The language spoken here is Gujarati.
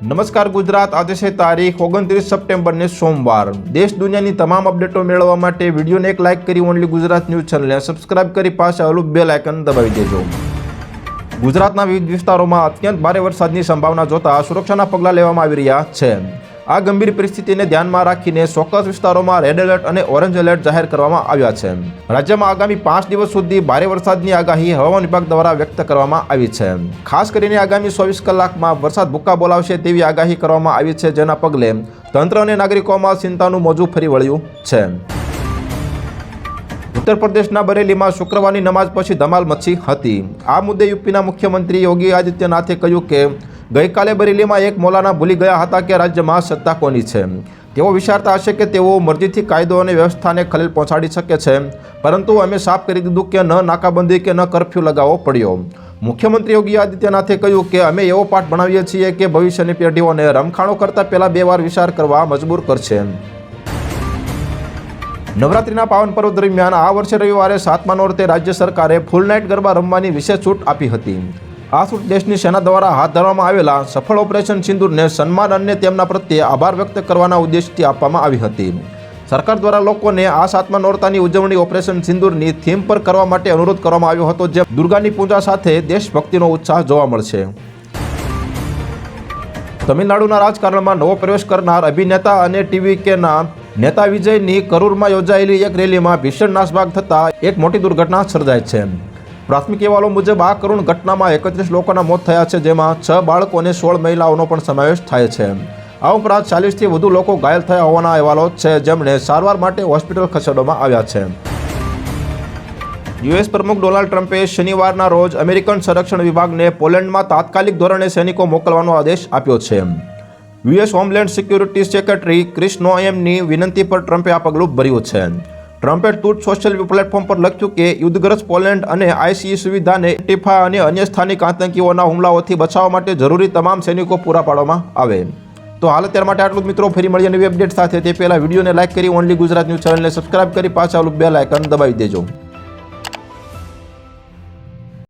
નમસ્કાર ગુજરાત. આજે છે તારીખ ઓગણત્રીસ સપ્ટેમ્બરને સોમવાર. દેશ દુનિયાની તમામ અપડેટો મેળવવા માટે વિડીયોને એક લાઇક કરી ઓનલી ગુજરાત ન્યૂઝ ચેનલને સબસ્ક્રાઇબ કરી પાસે આવેલું બેલ આઇકન દબાવી દેજો. ગુજરાતના વિવિધ વિસ્તારોમાં અત્યંત ભારે વરસાદની સંભાવના જોતા સુરક્ષાના પગલાં લેવામાં આવી રહ્યા છે. આ ગંભીર પરિસ્થિતિને ધ્યાનમાં રાખીને ચોક્કસ વિસ્તારોમાં રેડ એલર્ટ અને ઓરેન્જ એલર્ટ જાહેર કરવામાં આવ્યા છે. રાજ્યમાં આગામી પાંચ દિવસ સુધી ભારે વરસાદની આગાહી હવામાન વિભાગ દ્વારા વ્યક્ત કરવામાં આવી છે. ખાસ કરીને આગામી ચોવીસ કલાકમાં વરસાદ ભૂક્કા બોલાવશે તેવી આગાહી કરવામાં આવી છે જેના પગલે તંત્ર અને નાગરિકોમાં ચિંતાનું મોજું ફરી વળ્યું છે. ઉત્તર પ્રદેશના બરેલીમાં શુક્રવારની નમાઝ પછી ધમાલ મચી હતી. આ મુદ્દે યુપીના મુખ્યમંત્રી યોગી આદિત્યનાથે કહ્યું કે, ગઈકાલે બરેલીમાં એક મોલાના ભૂલી ગયા હતા કે રાજ્યમાં સત્તા કોની છે? તેઓ વિચારતા હશે કે તેઓ મરજીથી કાયદો અને વ્યવસ્થાને ખલેલ પહોંચાડી શકે છે, પરંતુ અમે સાફ કરી દીધું કે ન નાકાબંધી કે ન કરફ્યુ લગાવવો પડ્યો. મુખ્યમંત્રી યોગી આદિત્યનાથે કહ્યું કે, અમે એવો પાઠ ભણાવીએ છીએ કે ભવિષ્યની પેઢીઓને રમખાણો કરતાં પહેલાં બે વાર વિચાર કરવા મજબૂર કરશે. નવરાત્રિના પાવન પર્વ દરમિયાન આ વર્ષે રવિવારે સાતમા નોરતે રાજ્ય સરકારે ફૂલ નાઇટ ગરબા રમવાની વિશેષ છૂટ આપી હતી. આ છૂટ દેશની સેના દ્વારા હાથ ધરવામાં આવેલા સફળ ઓપરેશન સિંદૂરને સન્માન અને તેમના પ્રત્યે આભાર વ્યક્ત કરવાના ઉદ્દેશથી આપવામાં આવી હતી. સરકાર દ્વારા લોકોને આ સાતમા નોરતાની ઉજવણી ઓપરેશન સિંદૂરની થીમ પર કરવા માટે અનુરોધ કરવામાં આવ્યો હતો, જે દુર્ગાની પૂજા સાથે દેશભક્તિનો ઉત્સાહ જોવા મળશે. તમિલનાડુના રાજકારણમાં નવો પ્રવેશ કરનાર અભિનેતા અને ટીવી કેના નેતા વિજયની કરૂરમાં યોજાયેલી એક રેલીમાં ભીષણ નાસભાગ થતાં એક મોટી દુર્ઘટના સર્જાય છે. પ્રાથમિક અહેવાલો મુજબ આ કરુણ ઘટનામાં એકત્રીસ લોકોના મોત થયા છે, જેમાં છ બાળકો અને સોળ મહિલાઓનો પણ સમાવેશ થાય છે. આ ઉપરાંત ચાલીસથી વધુ લોકો ઘાયલ થયા હોવાના અહેવાલો છે, જેમણે સારવાર માટે હોસ્પિટલ ખસેડવામાં આવ્યા છે. યુએસ પ્રમુખ ડોનાલ્ડ ટ્રમ્પે શનિવારના રોજ અમેરિકન સંરક્ષણ વિભાગને પોલેન્ડમાં તાત્કાલિક ધોરણે સૈનિકો મોકલવાનો આદેશ આપ્યો છે. US homeland security secretary Chris નોએમની વિનંતી પર ટ્રમ્પે આ પગલું ભર્યું છે. ટ્રમ્પે ટૂટ સોશિયલ પ્લેટફોર્મ પર લખ્યું કે યુદ્ધગ્રસ્ત પોલેન્ડ અને આઈસીઈ સુવિધાને ટીફા અને અન્ય સ્થાનિક આતંકીઓના હુમલાઓથી બચાવવા માટે જરૂરી તમામ સૈનિકો પૂરા પાડવામાં આવે. તો હાલ અત્યાર માટે આટલું મિત્રો, ફરી મળીએ નવી અપડેટ સાથે. તે પહેલાં વિડીયોને લાઇક કરી ઓનલી ગુજરાત ન્યૂઝ ચેનલને સબસ્ક્રાઇબ કરી પાછા આવેલું બેલ આઇકન દબાવી દેજો.